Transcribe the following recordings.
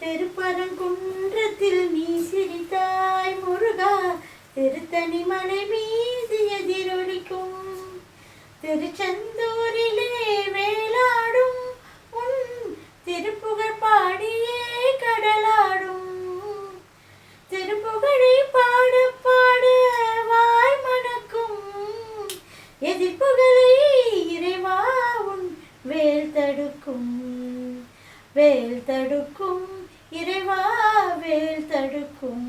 திருப்பரங்குன்றத்தில் நீ சிரித்தாய் முருகா. திருத்தனி மலை மீது எதிரொலிக்கும். திருச்செந்தூரிலே வேளாடும். உன் திருப்புகழ் பாடியே கடலாடும். திருப்புகழை பாட பாட வாய் மணக்கும். எதிர்ப்புகளை இறைவா உன் வேல் தடுக்கும். வேல் தடுக்கும். இறைவாவேல் தடுக்கும்.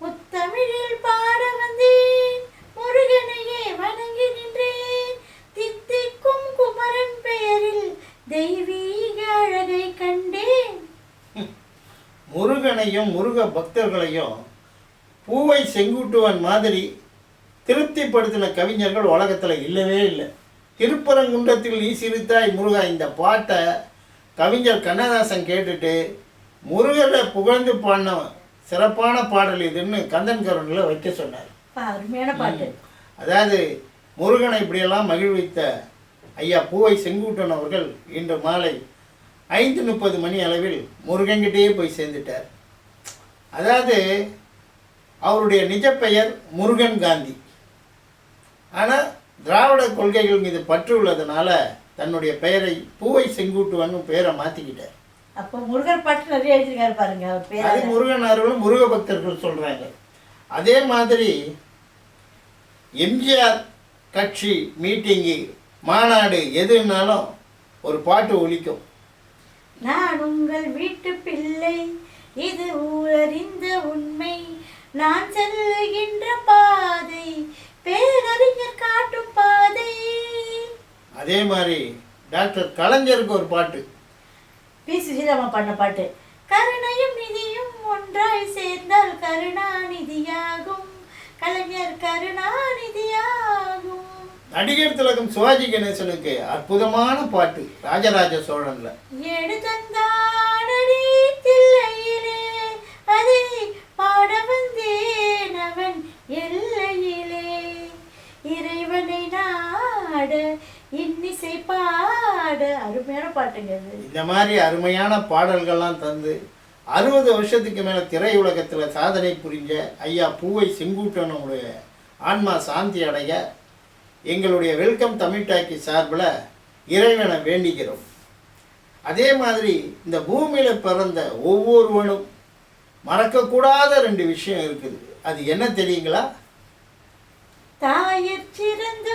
முத்தமிழில் பாட வந்தேன் முருகனையே வணங்கி நின்றேன். தித்திக்கும் குமரன் பெயரில் தெய்வீக அழகை கண்டேன். முருகனையும் முருக பக்தர்களையும் பூவை செங்குட்டுவன் மாதிரி திருப்திப்படுத்தின கவிஞர்கள் உலகத்தில் இல்லவே இல்லை. திருப்பரங்குன்றத்தில் நீ சிரித்தாய் முருகா இந்த பாட்டை கவிஞர் கண்ணதாசன் கேட்டுட்டு முருகரை புகழ்ந்து பாடின சிறப்பான பாடல் இதுன்னு கந்தன் கருணில் வைக்க சொன்னார். அருமையான பாட்டு. அதாவது முருகனை இப்படியெல்லாம் மகிழ்வித்த ஐயா பூவை செங்குட்டன் அவர்கள் இன்று மாலை ஐந்து முப்பது மணி அளவில் முருகன்கிட்டயே போய் சேர்ந்துட்டார். அதாவது அவருடைய நிஜ பெயர் முருகன் காந்தி. ஆனால் திராவிட கொள்கைகள் மீது பற்று உள்ளதுனால தன்னுடைய பெயரை பூவை செங்குட்டுவன் பெயரை மாற்றிக்கிட்டார் அப்போ முருகர் பாட்டு நிறைய எழுதியிருக்காரு பாருங்க அவர் அது முருகன் அருள் முருக பக்தர்கள் சொல்றாங்க. அதே மாதிரி எம்ஜிஆர் கட்சி மீட்டிங்கு மாநாடு எதுனாலும் ஒரு பாட்டு ஒலிக்கும். நான் உங்கள் வீட்டு பிள்ளை இது ஊரறிந்த உண்மை. நான் செல்லுகின்ற பாதை பேரறிஞர் காட்டும் அதே மாதிரி டாக்டர் கலைஞருக்கு ஒரு பாட்டு. பி. சுசீலாமா பண்ண பாட்டு கருணையும் நிதியும் ஒன்றாய் சேர்ந்தால் கருணாநிதியாகும். கலைஞர் கருணாநிதியாகும். நடிகர் திலகம் சிவாஜி கணேசனுக்கு அற்புதமான பாட்டு ராஜராஜ சோழன்ல. எடுத்தந்தானடி தில்லையிலே அதை பாட வந்தேன் அவன் எல்லையிலே இறைவனை நாட இன்னிசை பாட. அருமையான பாட்டுங்க இது. இந்த மாதிரி அருமையான பாடல்கள்லாம் தந்து அறுபது வருஷத்துக்கு மேலே திரையுலகத்தில் சாதனை புரிஞ்ச ஐயா பூவை செங்குட்டனுடைய ஆன்மா சாந்தி அடைய எங்களுடைய வெல்கம் தமிழ் டாக்கி சார்பில் இறைவனை வேண்டிக்கிறோம் அதே மாதிரி இந்த பூமியில் பிறந்த ஒவ்வொருவனும் மறக்கக்கூடாத ரெண்டு விஷயம் இருக்குது. அது என்ன தெரியுங்களா? தாயற் சிறந்த